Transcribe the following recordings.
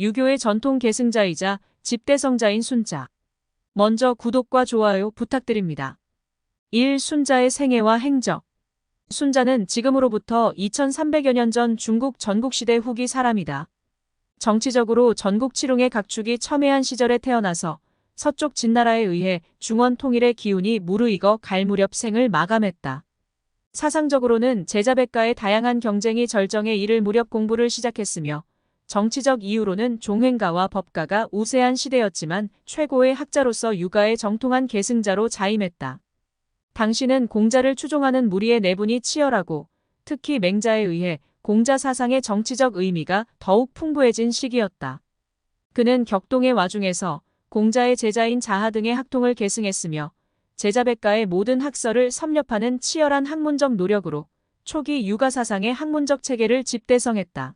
유교의 전통 계승자이자 집대성자인 순자. 먼저 구독과 좋아요 부탁드립니다. 1. 순자의 생애와 행적. 순자는 지금으로부터 2300여 년 전 중국 전국시대 후기 사람이다. 정치적으로 전국 칠웅의 각축이 첨예한 시절에 태어나서 서쪽 진나라에 의해 중원 통일의 기운이 무르익어 갈 무렵 생을 마감했다. 사상적으로는 제자백과의 다양한 경쟁이 절정에 이를 무렵 공부를 시작했으며 정치적 이유로는 종횡가와 법가가 우세한 시대였지만 최고의 학자로서 육아의 정통한 계승자로 자임했다. 당시는 공자를 추종하는 무리의 내분이 치열하고 특히 맹자에 의해 공자 사상의 정치적 의미가 더욱 풍부해진 시기였다. 그는 격동의 와중에서 공자의 제자인 자하 등의 학통을 계승했으며 제자백가의 모든 학설을 섭렵하는 치열한 학문적 노력으로 초기 육아 사상의 학문적 체계를 집대성했다.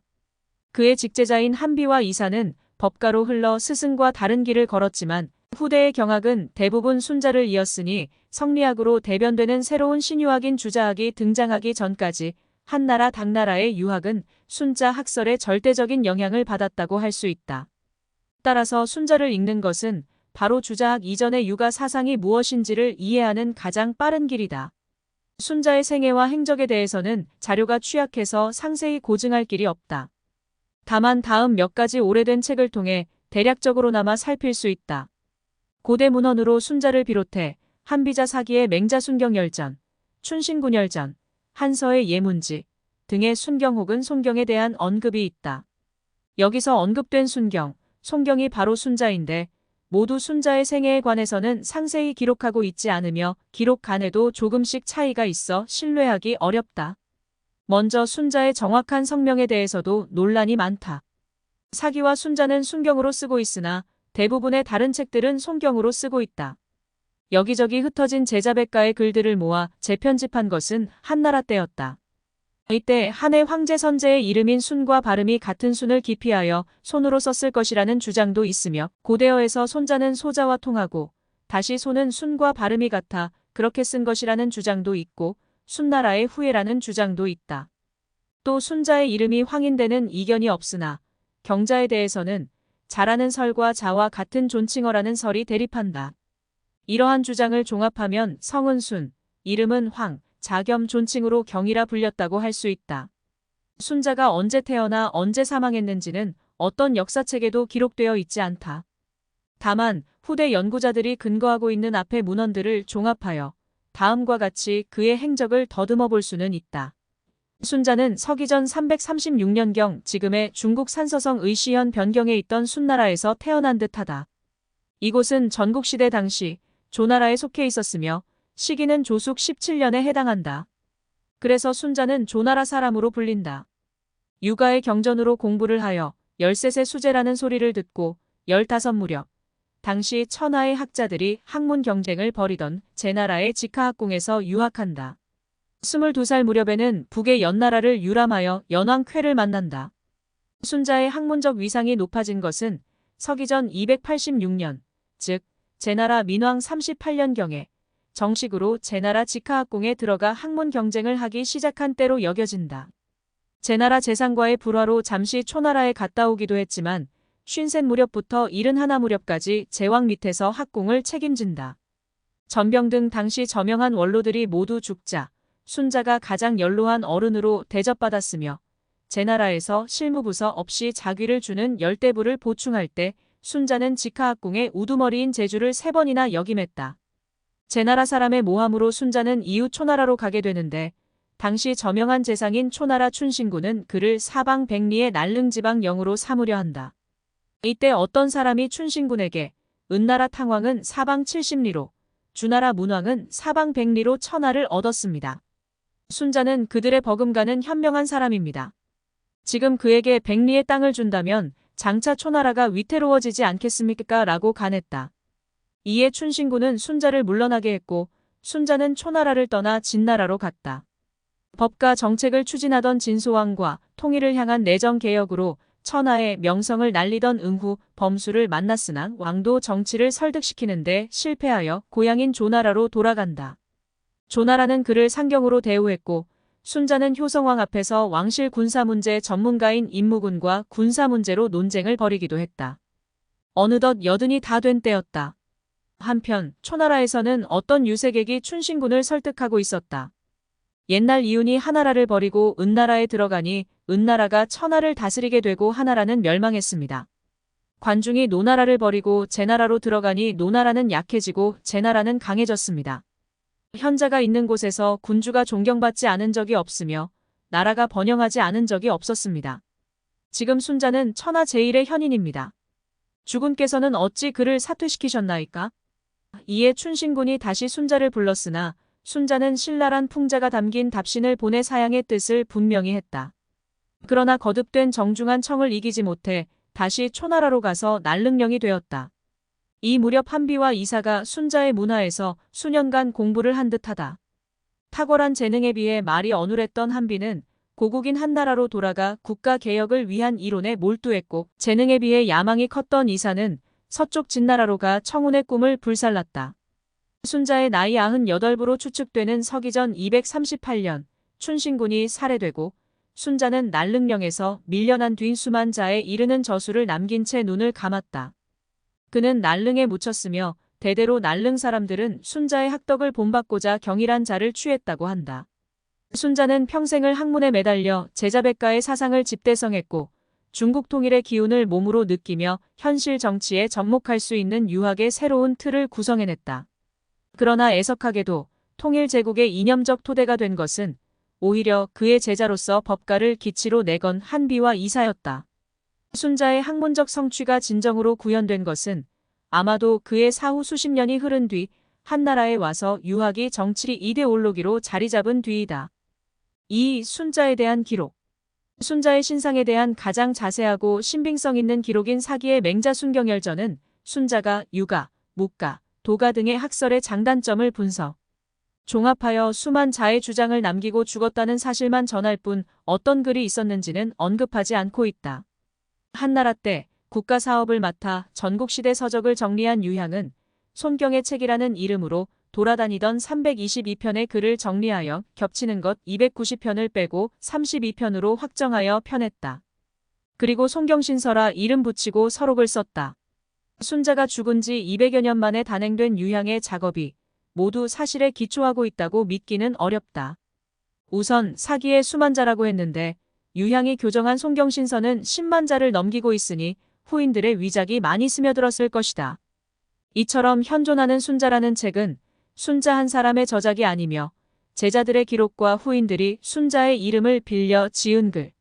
그의 직제자인 한비와 이사는 법가로 흘러 스승과 다른 길을 걸었지만 후대의 경학은 대부분 순자를 이었으니 성리학으로 대변되는 새로운 신유학인 주자학이 등장하기 전까지 한나라 당나라의 유학은 순자 학설의 절대적인 영향을 받았다고 할 수 있다. 따라서 순자를 읽는 것은 바로 주자학 이전의 육아 사상이 무엇인지를 이해하는 가장 빠른 길이다. 순자의 생애와 행적에 대해서는 자료가 취약해서 상세히 고증할 길이 없다. 다만 다음 몇 가지 오래된 책을 통해 대략적으로나마 살필 수 있다. 고대 문헌으로 순자를 비롯해 한비자 사기의 맹자순경열전, 춘신군열전, 한서의 예문지 등의 순경 혹은 손경에 대한 언급이 있다. 여기서 언급된 순경, 손경이 바로 순자인데 모두 순자의 생애에 관해서는 상세히 기록하고 있지 않으며 기록 간에도 조금씩 차이가 있어 신뢰하기 어렵다. 먼저 순자의 정확한 성명에 대해서도 논란이 많다. 사기와 순자는 순경으로 쓰고 있으나 대부분의 다른 책들은 손경으로 쓰고 있다. 여기저기 흩어진 제자백가의 글들을 모아 재편집한 것은 한나라 때였다. 이때 한해 황제 선제의 이름인 순과 발음이 같은 순을 기피하여 손으로 썼을 것이라는 주장도 있으며 고대어에서 손자는 소자와 통하고 다시 손은 순과 발음이 같아 그렇게 쓴 것이라는 주장도 있고 순나라의 후예라는 주장도 있다. 또 순자의 이름이 황인되는 이견이 없으나 경자에 대해서는 자라는 설과 자와 같은 존칭어라는 설이 대립한다. 이러한 주장을 종합하면 성은 순, 이름은 황, 자겸 존칭으로 경이라 불렸다고 할 수 있다. 순자가 언제 태어나 언제 사망했는지는 어떤 역사책에도 기록되어 있지 않다. 다만 후대 연구자들이 근거하고 있는 앞의 문헌들을 종합하여 다음과 같이 그의 행적을 더듬어 볼 수는 있다. 순자는 서기전 336년경 지금의 중국 산서성 의시현 변경에 있던 순나라에서 태어난 듯하다. 이곳은 전국시대 당시 조나라에 속해 있었으며 시기는 조숙 17년에 해당한다. 그래서 순자는 조나라 사람으로 불린다. 육아의 경전으로 공부를 하여 13세 수제라는 소리를 듣고 15 무렵 당시 천하의 학자들이 학문 경쟁을 벌이던 제나라의 직하학궁에서 유학한다. 22살 무렵에는 북의 연나라를 유람하여 연왕쾌를 만난다. 순자의 학문적 위상이 높아진 것은 서기전 286년, 즉 제나라 민왕 38년경에 정식으로 제나라 직하학궁에 들어가 학문 경쟁을 하기 시작한 때로 여겨진다. 제나라 재상과의 불화로 잠시 초나라에 갔다 오기도 했지만 쉰셋 무렵부터 일흔 하나 무렵까지 제왕 밑에서 학궁을 책임진다. 전병 등 당시 저명한 원로들이 모두 죽자 순자가 가장 연로한 어른으로 대접받았으며 제 나라에서 실무부서 없이 자귀를 주는 열대부를 보충할 때 순자는 직하학궁의 우두머리인 제주를 세 번이나 역임했다. 제 나라 사람의 모함으로 순자는 이웃 초나라로 가게 되는데 당시 저명한 재상인 초나라 춘신군은 그를 사방 백리의 날릉지방 영으로 삼으려 한다. 이때 어떤 사람이 춘신군에게 은나라 탕왕은 사방 70리로 주나라 문왕은 사방 100리로 천하를 얻었습니다. 순자는 그들의 버금가는 현명한 사람입니다. 지금 그에게 백리의 땅을 준다면 장차 초나라가 위태로워지지 않겠습니까? 라고 간했다. 이에 춘신군은 순자를 물러나게 했고 순자는 초나라를 떠나 진나라로 갔다. 법과 정책을 추진하던 진소왕과 통일을 향한 내정 개혁으로 천하의 명성을 날리던 응후 범수를 만났으나 왕도 정치를 설득시키는데 실패하여 고향인 조나라로 돌아간다. 조나라는 그를 상경으로 대우했고 순자는 효성왕 앞에서 왕실 군사 문제 전문가인 임무군과 군사 문제로 논쟁을 벌이기도 했다. 어느덧 여든이 다 된 때였다. 한편 초나라에서는 어떤 유색액이 춘신군을 설득하고 있었다. 옛날 이윤이 하나라를 버리고 은나라에 들어가니 은나라가 천하를 다스리게 되고 하나라는 멸망했습니다. 관중이 노나라를 버리고 제나라로 들어가니 노나라는 약해지고 제나라는 강해졌습니다. 현자가 있는 곳에서 군주가 존경받지 않은 적이 없으며 나라가 번영하지 않은 적이 없었습니다. 지금 순자는 천하 제1의 현인입니다. 주군께서는 어찌 그를 사퇴시키셨나이까? 이에 춘신군이 다시 순자를 불렀으나 순자는 신랄한 풍자가 담긴 답신을 보내 사양의 뜻을 분명히 했다. 그러나 거듭된 정중한 청을 이기지 못해 다시 초나라로 가서 날릉령이 되었다. 이 무렵 한비와 이사가 순자의 문화에서 수년간 공부를 한 듯하다. 탁월한 재능에 비해 말이 어눌했던 한비는 고국인 한나라로 돌아가 국가 개혁을 위한 이론에 몰두했고 재능에 비해 야망이 컸던 이사는 서쪽 진나라로 가 청운의 꿈을 불살랐다. 순자의 나이 98부로 추측되는 서기전 238년 춘신군이 살해되고 순자는 날릉령에서 밀려난 뒤 수만 자에 이르는 저수를 남긴 채 눈을 감았다. 그는 날릉에 묻혔으며 대대로 날릉 사람들은 순자의 학덕을 본받고자 경일한 자를 취했다고 한다. 순자는 평생을 학문에 매달려 제자백가의 사상을 집대성했고 중국 통일의 기운을 몸으로 느끼며 현실 정치에 접목할 수 있는 유학의 새로운 틀을 구성해냈다. 그러나 애석하게도 통일 제국의 이념적 토대가 된 것은 오히려 그의 제자로서 법가를 기치로 내건 한비와 이사였다. 순자의 학문적 성취가 진정으로 구현된 것은 아마도 그의 사후 수십 년이 흐른 뒤 한나라에 와서 유학이 정치 이데올로기로 자리 잡은 뒤이다. 이 순자에 대한 기록 순자의 신상에 대한 가장 자세하고 신빙성 있는 기록인 사기의 맹자순경열전은 순자가 유가, 묵가, 도가 등의 학설의 장단점을 분석. 종합하여 수만 자의 주장을 남기고 죽었다는 사실만 전할 뿐 어떤 글이 있었는지는 언급하지 않고 있다. 한나라 때 국가 사업을 맡아 전국시대 서적을 정리한 유향은 손경의 책이라는 이름으로 돌아다니던 322편의 글을 정리하여 겹치는 것 290편을 빼고 32편으로 확정하여 편했다. 그리고 송경신서라 이름 붙이고 서록을 썼다. 순자가 죽은 지 200여 년 만에 단행된 유향의 작업이 모두 사실에 기초하고 있다고 믿기는 어렵다. 우선 사기의 수만자라고 했는데 유향이 교정한 송경신서는 10만 자를 넘기고 있으니 후인들의 위작이 많이 스며들었을 것이다. 이처럼 현존하는 순자라는 책은 순자 한 사람의 저작이 아니며 제자들의 기록과 후인들이 순자의 이름을 빌려 지은 글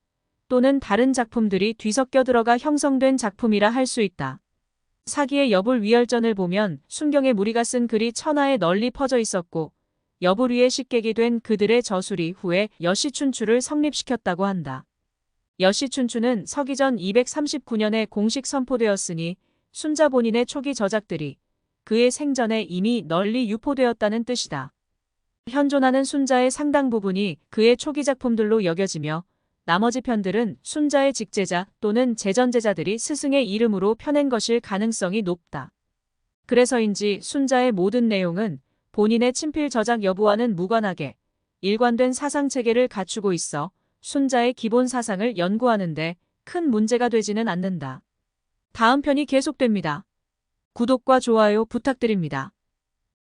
또는 다른 작품들이 뒤섞여 들어가 형성된 작품이라 할 수 있다. 사기의 여불 위열전을 보면 순경의 무리가 쓴 글이 천하에 널리 퍼져 있었고 여불 위에 식객이 된 그들의 저술이 후에 여시춘추를 성립시켰다고 한다. 여시춘추는 서기전 239년에 공식 선포되었으니 순자 본인의 초기 저작들이 그의 생전에 이미 널리 유포되었다는 뜻이다. 현존하는 순자의 상당 부분이 그의 초기 작품들로 여겨지며 나머지 편들은 순자의 직제자 또는 재전제자들이 스승의 이름으로 펴낸 것일 가능성이 높다. 그래서인지 순자의 모든 내용은 본인의 친필 저작 여부와는 무관하게 일관된 사상 체계를 갖추고 있어 순자의 기본 사상을 연구하는데 큰 문제가 되지는 않는다. 다음 편이 계속됩니다. 구독과 좋아요 부탁드립니다.